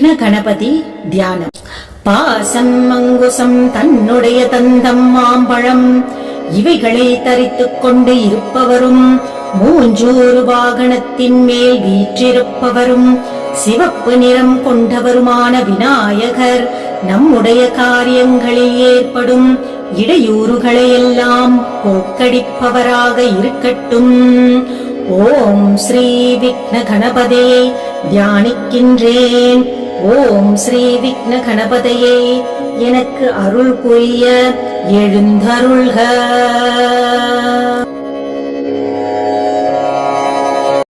விக்ன கணபதி தியானம். பாசம் மங்குசம் தன்னுடைய தந்தம் மாம்பழம். இவைகளை தரித்துக் கொண்டு இருப்பவரும் மூஞ்சூறு வாகனத்தின் மேல் வீற்றிருப்பவரும் சிவப்பு நிறம் கொண்டவருமான விநாயகர் நம்முடைய காரியங்களில் ஏற்படும் இடையூறுகளை எல்லாம் போக்கடிப்பவராக இருக்கட்டும். ஓம் ஸ்ரீ விக்ன கணபதியை தியானிக்கின்றேன். ஓம் ஸ்ரீ விக்ன கணபதையே எனக்கு அருள் புரிய எழுந்தருள்க.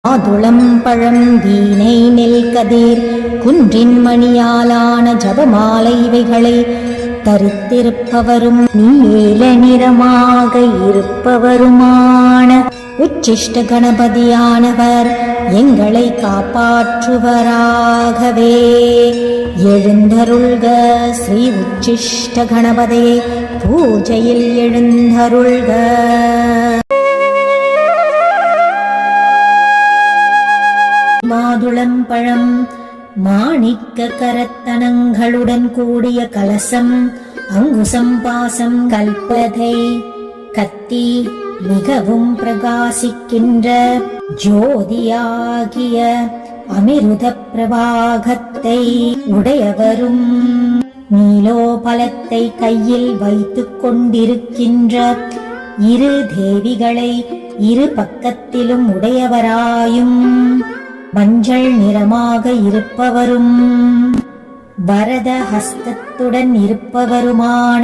மாதுளம் பழம் வீணை நெல் கதிர் குன்றின் மணியாலான ஜபமாலை இவைகளை தரித்திருப்பவரும் நீல நிறமாக இருப்பவருமான உச்சிஷ்ட கணபதியானவர். எங்களை காப்பாற்றுவராகவே. எழுந்தருள்க ஸ்ரீ உச்சிஷ்ட கணபதே பூஜையில் எழுந்தருள்க. மாதுளம்பழம் மாணிக்க கரத்தனங்களுடன் கூடிய கலசம் அங்குசம் பாசம் கல்பதை கத்தி மிகவும் பிரகாசிக்கின்ற ஜோதியாகிய அமிர்த பிரபாகத்தை உடையவரும் நீலோபலத்தை கையில் வைத்துக் கொண்டிருக்கின்ற இரு தேவிகளை இரு பக்கத்திலும் உடையவராயும் மஞ்சள் நிறமாக இருப்பவரும் வரத ஹஸ்தத்துடன் இருப்பவருமான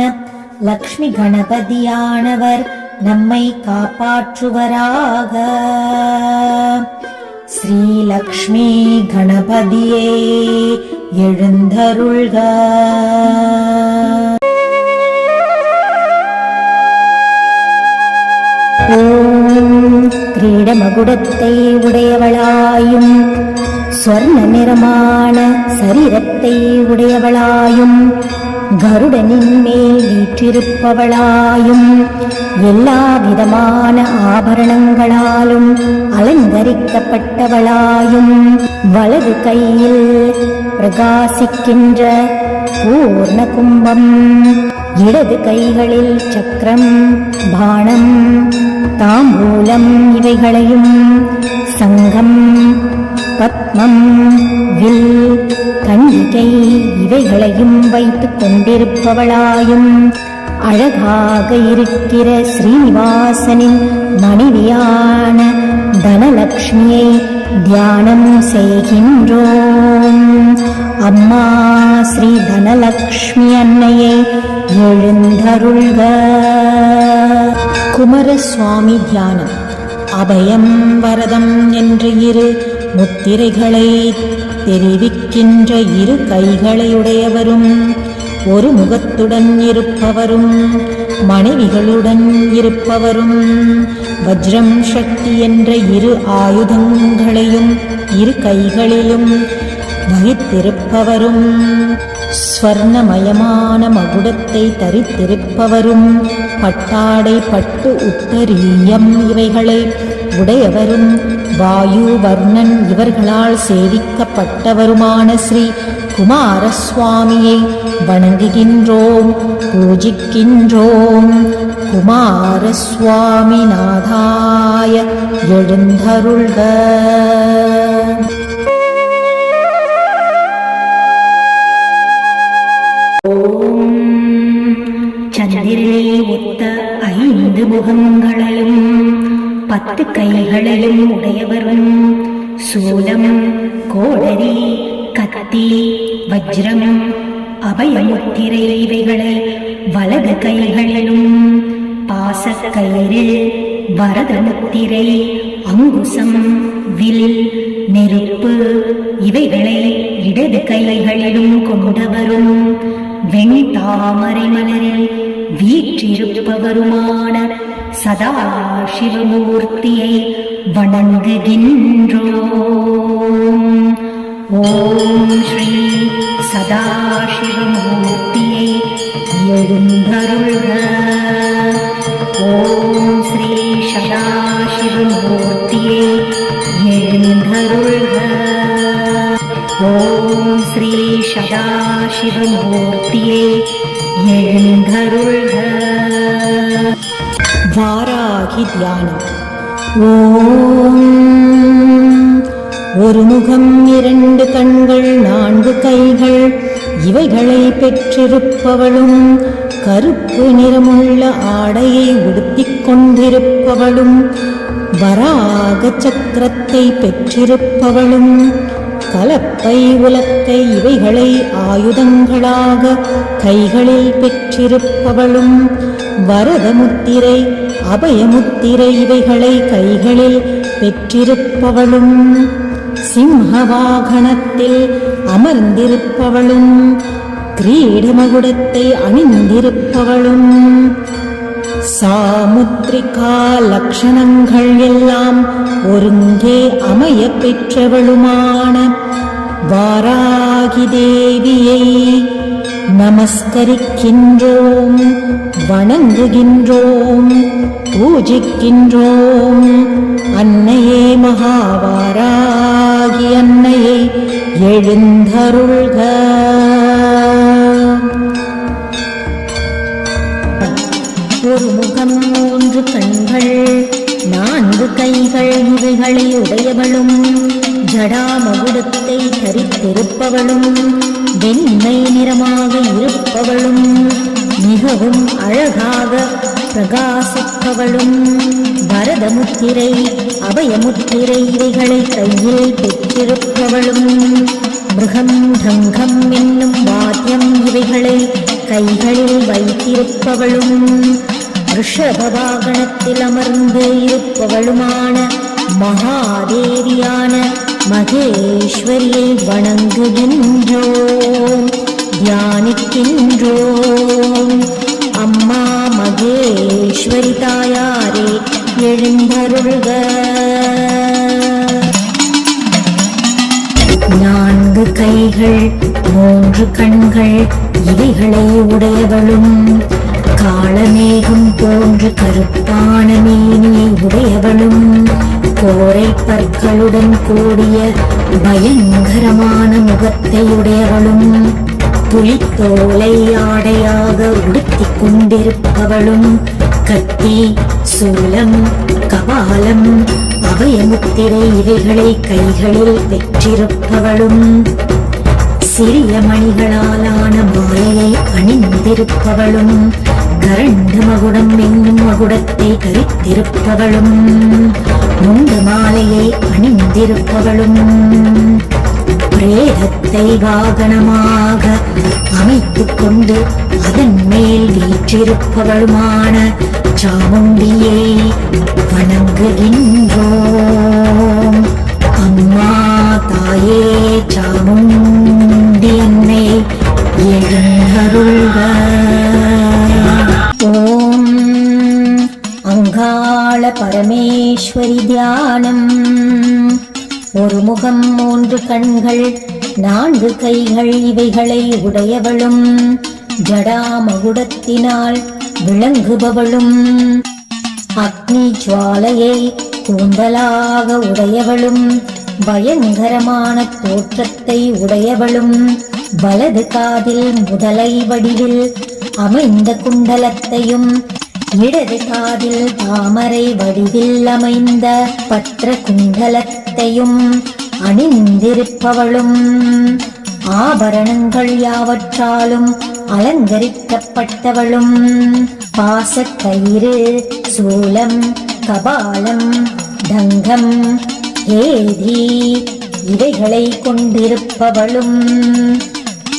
லக்ஷ்மி கணபதியானவர் நம்மை காப்பாற்றுவராக. ஸ்ரீலக்ஷ்மி கணபதியே எழுந்தருள்க. கிரீடமகுடத்தை உடையவளாயும் ஸ்வர்ண நிறமான சரீரத்தை உடையவளாயும் கருடனின் மேல் வீற்றிருப்பவளாயும் எல்லா விதமான ஆபரணங்களாலும் அலங்கரிக்கப்பட்டவளாயும் வலது கையில் பிரகாசிக்கின்ற பூர்ண கும்பம் இடது கைகளில் சக்கரம் பாணம் தாம்பூலம் இவைகளையும் சங்கம் பத்மம் வில் கன்னிகை இவைகளையும் வைத்துக் கொண்டிருப்பவளாயும் அழகாக இருக்கிற ஸ்ரீனிவாசனின் மனைவியான தனலக்ஷ்மியை தியானம் செய்கின்றோம். அம்மா ஸ்ரீ தனலக்ஷ்மி அன்னையை எழுந்தருள்க. குமரசுவாமி தியானம். அபயம் வரதம் என்ற இரு முத்திரைகளை தெரிவிக்கின்ற இரு கைகளையுடையவரும் ஒரு முகத்துடன் இருப்பவரும் மனைவிகளுடன் இருப்பவரும் வஜ்ரம் சக்தி என்ற இரு ஆயுதங்களையும் இரு கைகளிலும் வகித்திருப்பவரும். ஸ்வர்ணமயமான மகுடத்தை தரித்திருப்பவரும் பட்டாடை பட்டு உத்தரீயம் இவைகளை உடையவரும் வாயு வர்ணன் இவர்களால் சேவிக்கப்பட்டவருமான ஸ்ரீ குமாரசுவாமியை வணங்குகின்றோம் பூஜிக்கின்றோம். குமாரசுவாமி நாதாய எழுந்தருள்க. சந்திரனை ஒத்த ஐந்து முகங்களையும் பத்து கைகளையும் உடையவரும் சூலம் கோடரி கத்தி வஜ்ரம் அபயமுத்திரை இவைகளை வலது கைகளிலும் பாசக்கயிறு வரதமுத்திரை அங்குசம் வில் நெருப்பு இவைகளை இடது கைகளிலும் கொண்டவரும் வெண் தாமரை மலரில் வீற்றிருப்பவருமான சதா சிவமூர்த்தியை வணங்குகின்றோம். ஓம் ஸ்ரீ சதா சிவமூர்த்தியை எழுந்தருள்க. ஓம் ஸ்ரீ சதா சிவமூர்த்தியை எழுந்தருள்க. ஓம் ஸ்ரீ சதா சிவமூர்த்தியை வாராகி தியானம். ஓம். ஒரு முகம் இரண்டு கண்கள் நான்கு கைகள். இவைகளை பெற்றிருப்பவளும் கருப்பு நிறமுள்ள ஆடையை உடுத்திக் கொண்டிருப்பவளும். வராக சக்கரத்தை பெற்றிருப்பவளும் கலப்பை உலக்கை இவைகளை ஆயுதங்களாக கைகளில் பெற்றிருப்பவளும் வரதமுத்திரை அபயமுத்திரை இவைகளை கைகளில் பெற்றிருப்பவளும். சிம்ஹவாகனத்தில் அமர்ந்திருப்பவளும் கிரீடமகுடத்தை அணிந்திருப்பவளும். சாமுத்ரிகா லக்ஷணங்கள் எல்லாம் ஒருங்கே அமைய பெற்றவளுமான வாராகி தேவியை நமஸ்கரிக்கின்றோம் வணங்குகின்றோம் பூஜிக்கின்றோம். அன்னையே மகாவாராகி அன்னையை எழுந்தருள்க. ஒரு முகம் மூன்று கண்கள் நான்கு கைகள் இவைகளை உடையவளும். ஜடாமகுடத்தை தரித்திருப்பவளும் வெண்மை நிறமாக இருப்பவளும் மிகவும் அழகாக பிரகாசிப்பவளும். பரதமுத்திரை அபயமுத்திரை இவைகளை கையில் பெற்றிருப்பவளும். மிருகம் டங்கம் என்னும் வாத்தியம் இவைகளை கைகளில் வைத்திருப்பவளும் ரிஷப வாகனத்தில் அமர்ந்து இருப்பவளுமான மகாதேவியான மகேஸ்வரியை வணங்குகின்றோம் தியானிக்கின்றோம். அம்மா மகேஸ்வரி தாயாரே எழுந்தருள்க. நான்கு கைகள் மூன்று கண்கள் இவைகளை உடையவளும். காளமேகம் போன்ற கருப்பான மேனியை உடையவளும். கோரை பற்களுடன் கூடிய பயங்கரமான முகத்தை உடையவளும். புலித்தோலை ஆடையாக உடுத்திக் கொண்டிருப்பவளும். கத்தி சூலம் கபாலம் அபயமுத்திரை இவைகளை கைகளில் பெற்றிருப்பவளும் சிறிய மணிகளாலான மாலையை அணிந்திருப்பவளும் கரண்டு மகுடம் என்னும் மகுடத்தை கரித்திருப்பவளும் முண்டு மாலையை அணிந்திருப்பவளும். பிரேதத்தை வாகனமாக அமைத்துக் கொண்டு அதன் மேல் வீற்றிருப்பவளுமான சாமுண்டியை வணங்குகின்றோம். அம்மா தாயே சாமுண்டி. ஓம் அங்காள பரமேஸ்வரி தியானம். ஒரு முகம் மூன்று கண்கள் நான்கு கைகள் இவைகளை உடையவளும். ஜடாமகுடத்தினால் விளங்குபவளும். அக்னி ஜுவாலையை கூந்தலாக உடையவளும். பயங்கரமான தோற்றத்தை உடையவளும். வலது காதில் முதலை வடிவில் அமைந்த குண்டலத்தையும் இடது காதில் தாமரை வடிவில் அமைந்த பற்ற குண்டலத்தையும் அணிந்திருப்பவளும். ஆபரணங்கள் யாவற்றாலும் அலங்கரிக்கப்பட்டவளும். பாசக்கயிறு சூலம் கபாலம் தங்கம் ஏதி இவைகளை கொண்டிருப்பவளும்.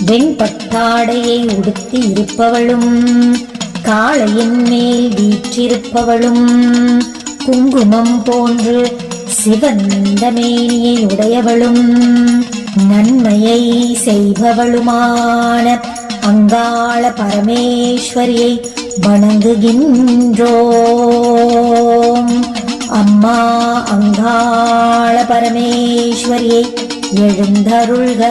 வெண்பட்டாடையை உடுத்தி இருப்பவளும் காளையின் மேல் வீற்றிருப்பவளும் குங்குமம் போன்று சிவந்த மேனியை உடையவளும் நன்மையை செய்பவளுமான அங்காள பரமேஸ்வரியை வணங்குகின்றோம். அம்மா அங்காள பரமேஸ்வரியை எழுந்தருள்க.